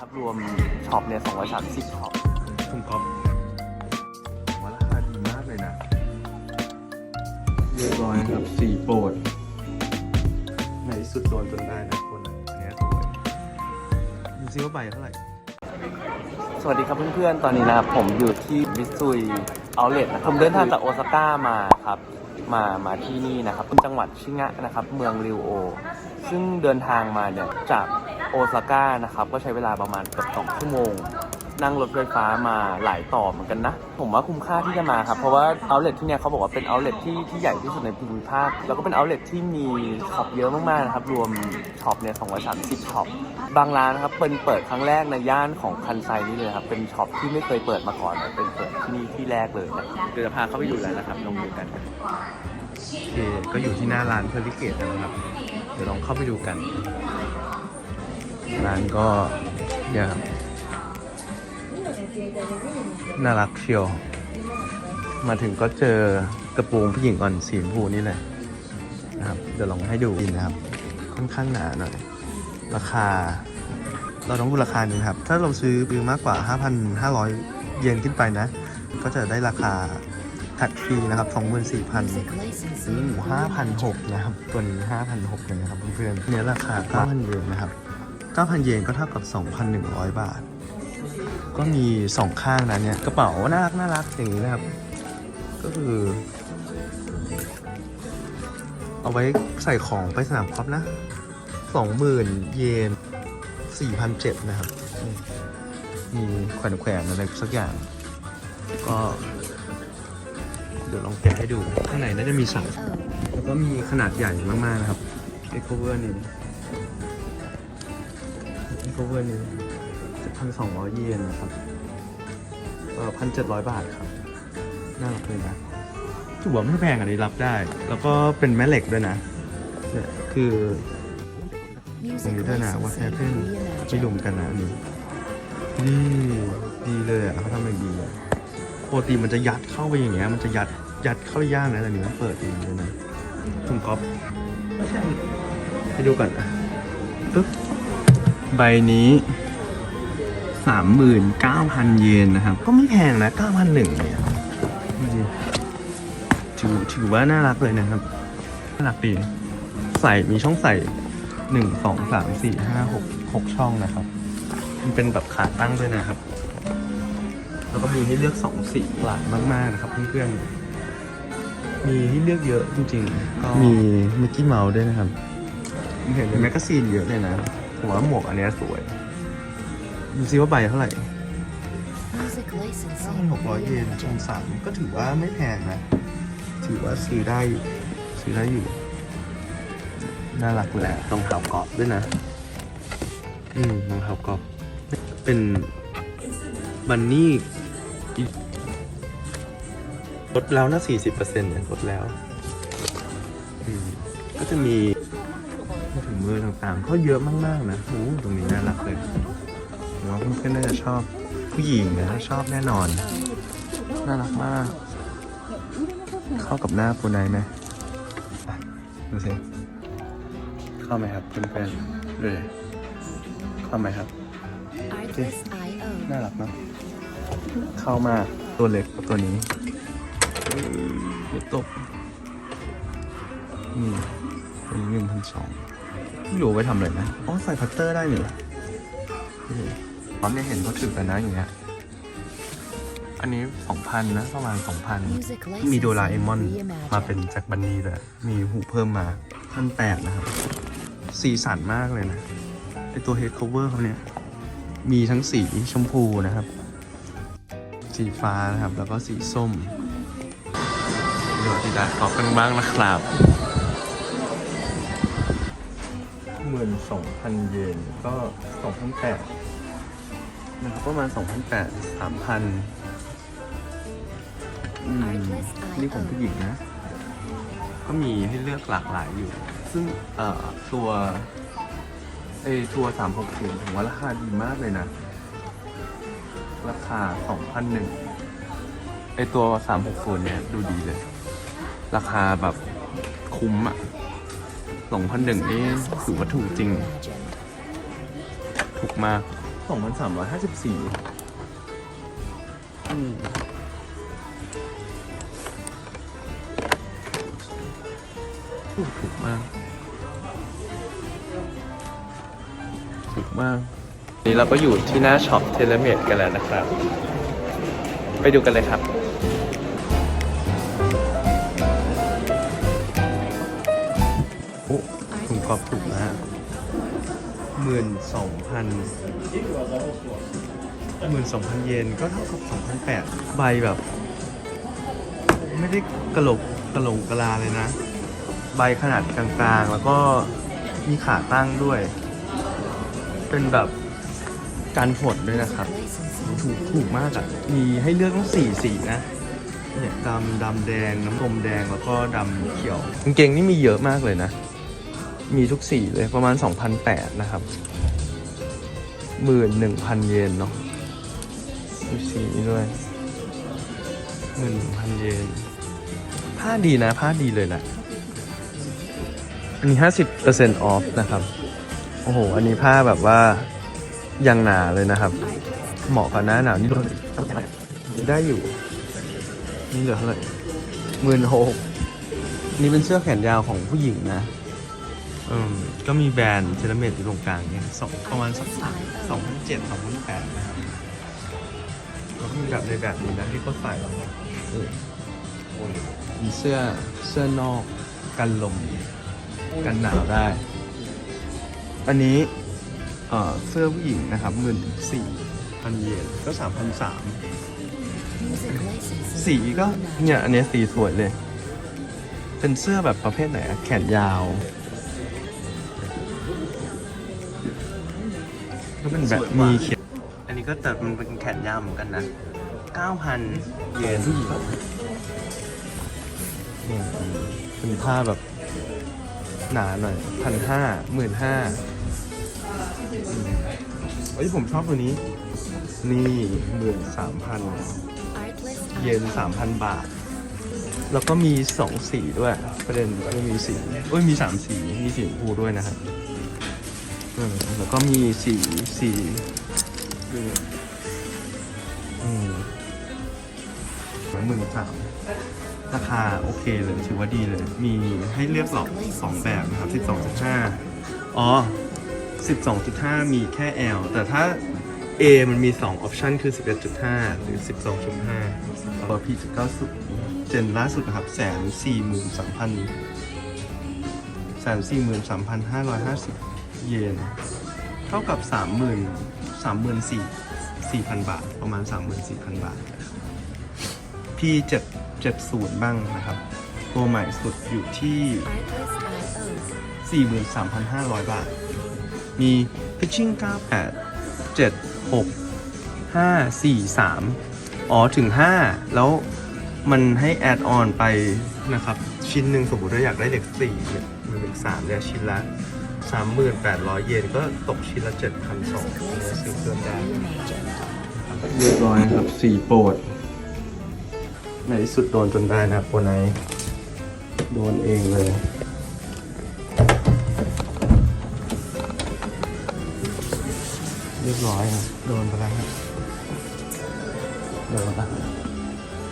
นะครับ รวมช็อปเนี่ย230ช็อปคุณก๊อฟผมว่าราคาดีมากเลยนะ เรียบร้อยครับสีโปรดในที่สุดโดนจนได้นะคนอันเนี้ยสวยดูซิว่าใบเท่าไหร่ สวัสดีครับเพื่อนๆ ตอนนี้นะครับ ผมอยู่ที่มิสซุยเอาเล t นะครับผมเดินทางจากโอซาก้ามาครับ มามาที่นี่นะครับเป็นจังหวัดชิงะนะครับ เมืองริวโอ ซึ่งเดินทางมาเนี่ยจาก โอซาก้านะครับ ก็ใช้เวลาประมาณเกือบสองชั่วโมง นั่งรถไฟฟ้ามาหลายต่อเหมือนกันนะ ผมว่าคุ้มค่าที่จะมาครับ เพราะว่าเอาเล t ที่เนี่ยเขาบอกว่าเป็นเอาเล t ที่ที่ใหญ่ที่สุดในภูมิภาค แล้วก็เป็นเอาเล t ที่มีช็อปเยอะมากๆนะครับ รวมช็อปเนี่ย230ช็อป บางร้านนะครับเป็นเปิดครั้งแรกในย่านของคันไซนี่เลยครับ เป็นช็อปที่ไม่เคยเปิดมาก่อนนะเป็นเปิดที่นี่ที่แรกเลยนะเดี๋ยวจะพาเข้าไปดูแล้วนะครับ ลงมือกันโอเคก็อยู่ที่หน้าร้านเพลิเกตแล้วนะครับ เดี๋ยวลองเข้าไปดูกัน ร้านก็เนี่ยครับน่ารักเชียว มาถึงก็เจอกระโปรงผู้หญิงอ่อนสีชมพูนี่เลยนะครับ เดี๋ยวลองให้ดูนะครับ ค่อนข้างหนาหน่อย ราคา เราต้องดูราคานี้ครับ ถ้าเราซื้อปือมากกว่า 5,500 เยนขึ้นไปนะ ก็จะได้ราคาถัดฟรีนะครับ 24,000ซื้อหมู5,600 นะครับ ตัวนี้ 5,600เลยนะครับเพื่อนๆเนี่ยราคา 9,000 เยนนะครับ 9,000 เยนก็เท่ากับ 2,100 บาท ก็มี 2 ข้างนะเนี่ย กระเป๋าน่ารักน่ารักอย่างนี้นะครับ ก็คือ เอาไว้ใส่ของไปสนามกอล์ฟนะ 20,000 เยน4,700นะครับ มีแขวนแขวนๆอะไรสักอย่าง ก็ เดี๋ยวลองแกะให้ดู ข้างในน่าจะมีสั่งแล้วก็มีขนาดใหญ่มาก ๆ นะครับเอ c o เวอร์นี้ เอ c o เวอร์นี้พันสองร้อยเยนนะครับเออพันเจ็ดร้อยบาทครับ น่ารักเลยนะถือว่าไม่แพงอันนี้รับได้ แล้วก็เป็นแม่เหล็กด้วยนะเนี่ยคือตรงนี้ด้วยนะว่าแค่เพิ่งไม่รวมกันนะอันนี้นี่ดีเลยอะเขาทำอย่างดีอะปกติมันจะยัดเข้าไปอย่างเงี้ย มันจะยัดยัดเข้าไปย่างนะแต่อันนี้มันเปิดเองเลยนะถุงก๊อฟให้ดูก่อนอะปึ๊บ ใบนี้สามหมื่นเก้าพันเยนนะครับ ก็ไม่แพงนะเก้าพันหนึ่งเนี่ยดูดิถือถือว่าน่ารักเลยนะครับ น่ารักดีใส่มีช่องใส่หนึ่งสองสามสี่ห้าหกหกช่องนะครับ มันเป็นแบบขาตั้งด้วยนะครับ แล้วก็มีให้เลือกสองสีหลากมาก ๆ นะครับเพื่อนๆมีให้เลือกเยอะจริงๆก็มีมิกกี้เมาส์ด้วยนะครับผมเห็นในแมกกาซีนเยอะเลยนะ ผมว่าหมวกอันเนี้ยสวย ดูซิว่าใบเท่าไหร่9,600 เยนชมสามก็ถือว่าไม่แพงนะ ถือว่าซื้อได้อยู่ซื้อได้อยู่ น่ารักแหละรองเท้ากรอบด้วยนะ อืมรองเท้ากรอบเป็นบันนี่ลดแล้วนะ40%เนี่ยลดแล้ว อืมก็จะมีถุง มือต่างๆก็เยอะมากๆนะโอ้ตรงนี้น่ารักเลยผมว่าเพื่อนๆน่าจะชอบผู้หญิงนะชอบแน่นอน น่ารักมาก เข้ากับหน้าปูนายไหมดูสิเข้าไหมครับเพื่อนๆเลยเข้าไหมครับน่ารักเนาะเข้ามาตัวเล็กตัวนี้เดี๋ยวตบนี่ตัวนี้หนึ่งพันสอง ไม่รู้เอาไว้ทำอะไรนะ อ๋อ ใส่พัตเตอร์ได้เหรอตอนนี้เห็นเขาถือกันนะอย่างเงี้ย อันนี้สองพันนะ ประมาณสองพันมีโดราเอมอนมาเป็นแจ็คบันนี่เลยมีหูเพิ่มมาพันแปดนะครับ สีสันมากเลยนะ ไอตัวเฮด c o เวอร์เขาเนี่ย มีทั้งสีชมพูนะครับ สีฟ้านะครับ แล้วก็สีส้มเดี๋ยวติดตามกอล์ฟกันบ้างนะครับ หมื่นสองพันเยนก็สองพันแปดนะครับประมาณสองพันแปดสามพันอืมนี่ของผู้หญิงนะ ก็มีให้เลือกหลากหลายอยู่ ซึ่งเอ่อตัวไอตัวสามหกศูนย์ผมว่าราคาดีมากเลยนะ ราคาสองพันหนึ่งไอตัวสามหกศูนย์เนี่ยดูดีเลย ราคาแบบคุ้มอะ สองพันหนึ่งนี่ถือว่าถูกจริง ถูกมากสองพันสามร้อยห้าสิบสี่ถูกมาก ถูกมาก นี่เราก็อยู่ที่หน้าช็อปเทเลเมดกันแล้วนะครับ ไปดูกันเลยครับ อ้ถุงกรอบถูกมากหมื่นสองพันหมื่นสองพันเยนก็เท่ากับสองพันแปดใบแบบ ไม่ได้กระโหลกกระโหลกกะลาเลยนะ ใบขนาดกลางๆ แล้วก็มีขาตั้งด้วย เป็นแบบการผลด้วยนะครับ ถูกถูกมากอะ่ะ มีให้เลือกต้องสี่สีนะ เนี่ยดำดำแดงน้ำนมแดงแล้วก็ดำเขียวกางเกงนี่มีเยอะมากเลยนะ มีทุกสีเลยประมาณ2,008นะครับหมื่นหนึ่งพันเยนเนาะมีสีนี้ด้วยหมื่นพันเยน ผ้าดีนะ ผ้าดีเลยแหละ อันนี้ 50% off นะครับ โอ้โห อันนี้ผ้าแบบว่ายังหนาเลยนะครับ เหมาะกับหน้าหนาวนี่ได้อยู่ นี่เหลือเท่าไหร่หมื่นหกนี่เป็นเสื้อแขนยาวของผู้หญิงนะ อืมก็มีแบรนด์เทเลเมดอยู่ตรงกลางเนี่ยสองประมาณสักสองพันเจ็ดสองพันแปดนะครับแล้วก็มีแบบในแบบนี้นะที่เขาใส่เออมีเสื้อเสื้อนอกกันลมกันหนาวได้ อันนี้เอ่อเสื้อผู้หญิงนะครับหมื่นสี่พันเยนก็สามพันสามสีก็เนี่ยอันนี้สีสวยเลย เป็นเสื้อแบบประเภทไหนอะแขนยาว ก็เป็นแบบมีเขียนอันนี้ก็แต่มันเป็นแขนยาวเหมือนกันนะ9,000เยนนี่เป็นผ้าแบบหนาหน่อยพันห้าหมื่นห้าเฮ้ยผมชอบตัวนี้ นี่หมื่นสามพันเยน3,000บาท แล้วก็มี2สีด้วย ประเด็นคือมีสีเอ้ยมี3สี มีสีชมพูด้วยนะครับ ออแล้วก็มีสีสีอืมหมื่นสามราคาโอเคเลยถือว่าดีเลย มีให้เลือกหลอกสองแบบนะครับ12.5อ๋อ12.5มีแค่ L แต่ถ้า A มันมี2องออปชันคือ11.5หรือ12.5ตัว P9 เจนล่าสุดนะครับแสนสี่หมื่นสามพันแสนสี่หมื่นสามพันห้าร้อยห้าสิบ เยน เท่ากับสามหมื่นสามหมื่นสี่สี่พันบาท ประมาณสามหมื่นสี่พันบาท P เจ็ดเจ็ดศูนย์บ้างนะครับ ตัวใหม่สุดอยู่ที่ 43,500 บาท มี pitching 98 7 6 5 4 3 อ๋อ ถึง 5 แล้วมันให้แอดออนไปนะครับ ชิ้นหนึ่งสมมติว่าอยากได้เหล็ก4เนี่ยมันเหล็ก3เนี่ยชิ้นละ 3,800 เยนก็ตกชิ้นละ7,200เนี่ยซื้อเพิ่มได้เรียบร้อยครับสีโปรดในที่สุดโดนจนได้นะครับโปรไนโดนเองเลยเรียบร้อยครับโดนไปแล้วครับโดนแล้ว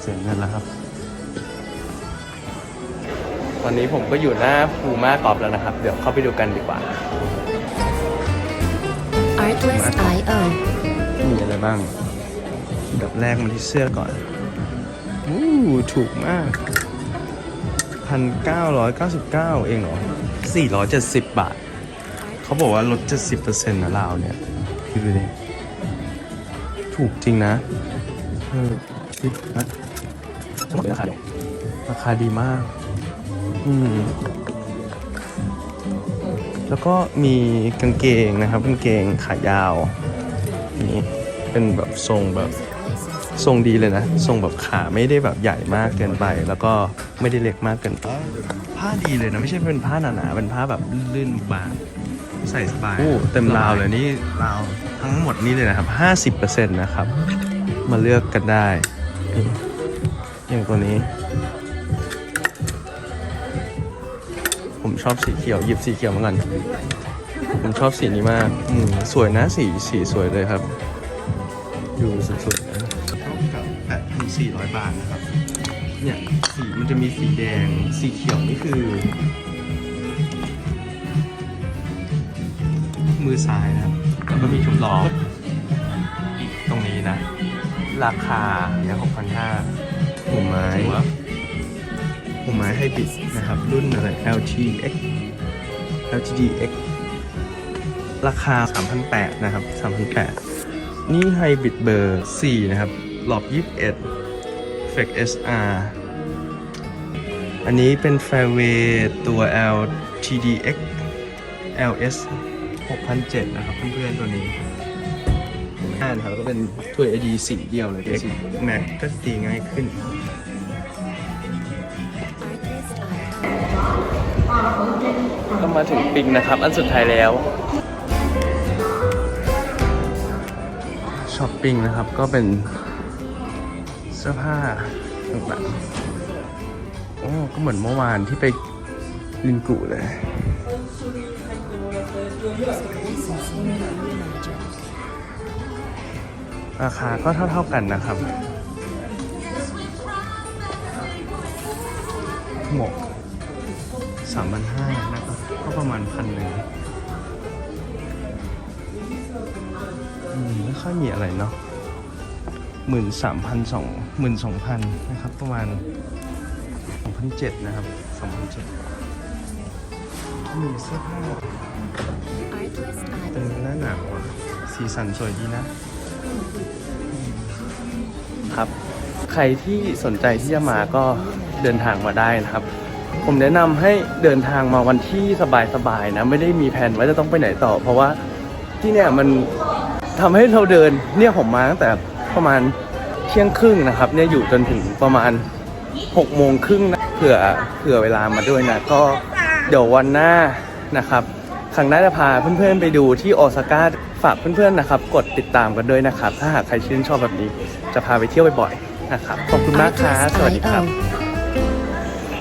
เสียเงินแล้วครับ ตอนนี้ผมก็อยู่หน้าภูมากอบแล้วนะครับ เดี๋ยวเข้าไปดูกันดีกว่า Artlist IO. มีอะไรบ้างอันดับแรกมาที่เสื้อก่อนอู้ถูกมาก 1,999 เองเหรอ 470 บาท เขาบอกว่าลด 70%นะลาวเนี่ยคิดดูดิถูกจริงนะเออคิดนะทั้งหมดเป็นราคาเดียวราคาดีมาก อืมแล้วก็มีกางเกงนะครับกางเกงขายาวนี่เป็นแบบทรงแบบทรงดีเลยนะ ทรงแบบขาไม่ได้แบบใหญ่มากเกินไป แล้วก็ไม่ได้เล็กมากเกินไปผ้าดีเลยนะ ไม่ใช่เป็นผ้าหนาๆเป็นผ้าแบบลื่นๆบางใส่สบายโอ้เต็มราวเลยนี่ราวทั้งหมดนี่เลยนะครับ 50%นะครับ มาเลือกกันได้นี่อย่างตัวนี้ ชอบสีเขียวหยิบสีเขียวมาก่อนผมชอบสีนี้มากอืมสวยนะสีสีสวยเลยครับ อยู่สุดๆนะเท่ากับแปดพันสี่ร้อยบาทนะครับ เนี่ยสีมันจะมีสีแดง สีเขียวนี่คือ มือซ้ายนะครับ แล้วก็มีชุดล้อตรงนี้นะ ราคาเนี่ยหกพันห้าหัวไม้ หัวไม้ให้บิดนะครับ รุ่นอะไร LTX LTDX ราคา 3,800นะครับ3,800นี่ไฮบริดเบอร์ 4 นะครับ หลอบ 21 f e c SR อันนี้เป็นแฟร์เวย์ตัว LTDX LS 6,700นะครับเพื่อนๆตัวนี้อ่านครับก็เป็นถ้วย AD สีเดียวเลยสีแม็กก็ตีง่ายขึ้น มาถึงปิงนะครับ อันสุดท้ายแล้วช้อปปิ้งนะครับก็เป็นเสื้อผ้าต่างๆโอ้ก็เหมือนเมื่อวานที่ไปลินกุเลยราคาก็เท่าๆกันนะครับ ก็ประมาณพันหนึ่งไม่ค่อยมีอะไรเนาะหมื่นสามพันสองหมื่นสองพันนะครับ ประมาณสองพันเจ็ดนะครับสองพันเจ็ดมีเสื้อผ้าเป็นหน้าหนาวอะสีสันสวยดีนะ ครับ ใครที่สนใจที่จะมาก็เดินทางมาได้นะครับ ผมแนะนำให้เดินทางมาวันที่สบายๆนะ ไม่ได้มีแผนว่าจะต้องไปไหนต่อ เพราะว่าที่เนี่ยมันทำให้เราเดินเนี่ยผมมาตั้งแต่ประมาณเที่ยงครึ่งนะครับ เนี่ยอยู่จนถึงประมาณ6กโมงครึ่งนะเผื่อเผื่อเวลามาด้วยนะ ก็เดี๋ยววันหน้านะครับครั้งหน้าจะพาเพื่อนๆไปดูที่โอซาก้าฝากเพื่อนๆนะครับ กดติดตามกันด้วยนะครับ ถ้าหากใครชื่นชอบแบบนี้ จะพาไปเที่ยวบ่อยๆนะครับขอบคุณมากครับสวัสดีครับ IO